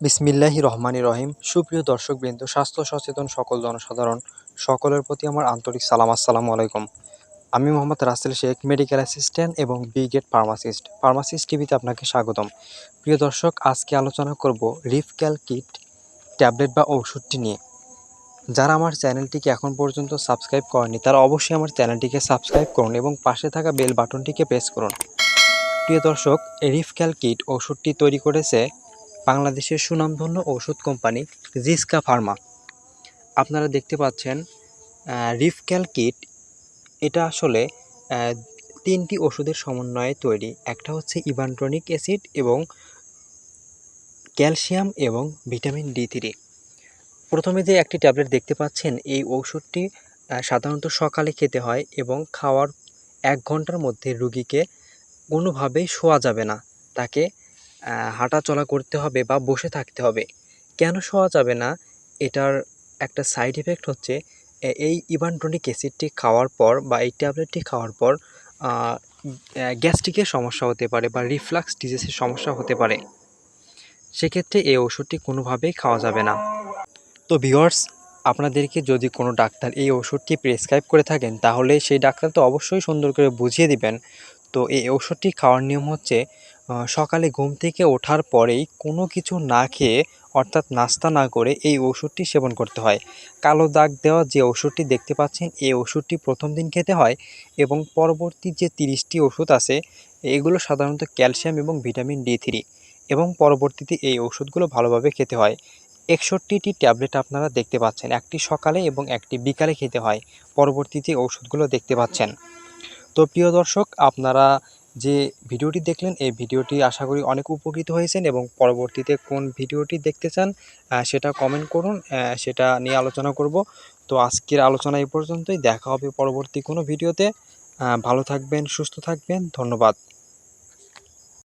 বিসমিল্লাহি রহমানি রহিম। সুপ্রিয় দর্শকবৃন্দ, স্বাস্থ্য সচেতন সকল জনসাধারণ, সকলের প্রতি আমার আন্তরিক সালাম, আসসালামু আলাইকুম। আমি মোহাম্মদ রাসেল শেখ, মেডিকেল অ্যাসিস্ট্যান্ট এবং বি গেট ফার্মাসিস্ট। ফার্মাসিস্ট টিভিতে আপনাকে স্বাগতম। প্রিয় দর্শক, আজকে আলোচনা করব রিফক্যাল কিট, ট্যাবলেট বা ওষুধটি নিয়ে। যারা আমার চ্যানেলটিকে এখন পর্যন্ত সাবস্ক্রাইব করেনি তারা অবশ্যই আমার চ্যানেলটিকে সাবস্ক্রাইব করুন এবং পাশে থাকা বেল বাটনটিকে প্রেস করুন। প্রিয় দর্শক, রিফক্যাল কিট ওষুধটি তৈরি করেছে বাংলাদেশের সুনামধন্য ওষুধ কোম্পানি জিসকা ফার্মা। আপনারা দেখতে পাচ্ছেন রিফক্যাল কিট। এটা আসলে তিনটি ওষুধের সমন্বয়ে তৈরি। একটা হচ্ছে ইভান্ট্রনিক অ্যাসিড এবং ক্যালসিয়াম এবং ভিটামিন ডি থ্রি। প্রথমে যে একটি ট্যাবলেট দেখতে পাচ্ছেন, এই ঔষধটি সাধারণত সকালে খেতে হয় এবং খাওয়ার এক ঘণ্টার মধ্যে রুগীকে কোনোভাবেই শোয়া যাবে না। তাকে আহ, হাঁটাচলা করতে হবে বা বসে থাকতে হবে কেন শোয়া যাবে না? এটার একটা সাইড এফেক্ট হচ্ছে এই ইভানটনিক অ্যাসিডটি খাওয়ার পর বা এই ট্যাবলেটটি খাওয়ার পর গ্যাস্ট্রিকের সমস্যা হতে পারে বা রিফ্লাক্স ডিজিজের সমস্যা হতে পারে। সেক্ষেত্রে এই ওষুধটি কোনোভাবেই খাওয়া যাবে না। তো ভিউয়ার্স আপনাদেরকে যদি কোনো ডাক্তার এই ওষুধটি প্রেসক্রাইব করে থাকেন তাহলে সেই ডাক্তার তো অবশ্যই সুন্দর করে বুঝিয়ে দিবেন তো এই ওষুধটি খাওয়ার নিয়ম হচ্ছে সকালে ঘুম থেকে ওঠার পরেই কোনো কিছু না খেয়ে অর্থাৎ নাস্তা না করে এই ওষুধটি সেবন করতে হয়। কালো দাগ দেওয়া যে ওষুধটি দেখতে পাচ্ছেন, এই ওষুধটি প্রথম দিন খেতে হয় এবং পরবর্তী যে তিরিশটি ওষুধ আছে, এগুলো সাধারণত ক্যালসিয়াম এবং ভিটামিন ডি থ্রি এবং পরবর্তীতে এই ওষুধগুলো ভালোভাবে খেতে হয়। একষট্টিটি ট্যাবলেট আপনারা দেখতে পাচ্ছেন, একটি সকালে এবং একটি বিকালে খেতে হয়, পরবর্তীতে ওষুধগুলো দেখতে পাচ্ছেন। তো প্রিয় দর্শক, আপনারা যে ভিডিওটি দেখলেন, এই ভিডিওটি আশা করি অনেক উপকৃত হয়েছেন এবং পরবর্তীতে কোন ভিডিওটি দেখতে চান সেটা কমেন্ট করুন সেটা নিয়ে আলোচনা করব। তো আজকের আলোচনা এই পর্যন্তই। দেখা হবে পরবর্তী কোনো ভিডিওতে। ভালো থাকবেন, সুস্থ থাকবেন। ধন্যবাদ।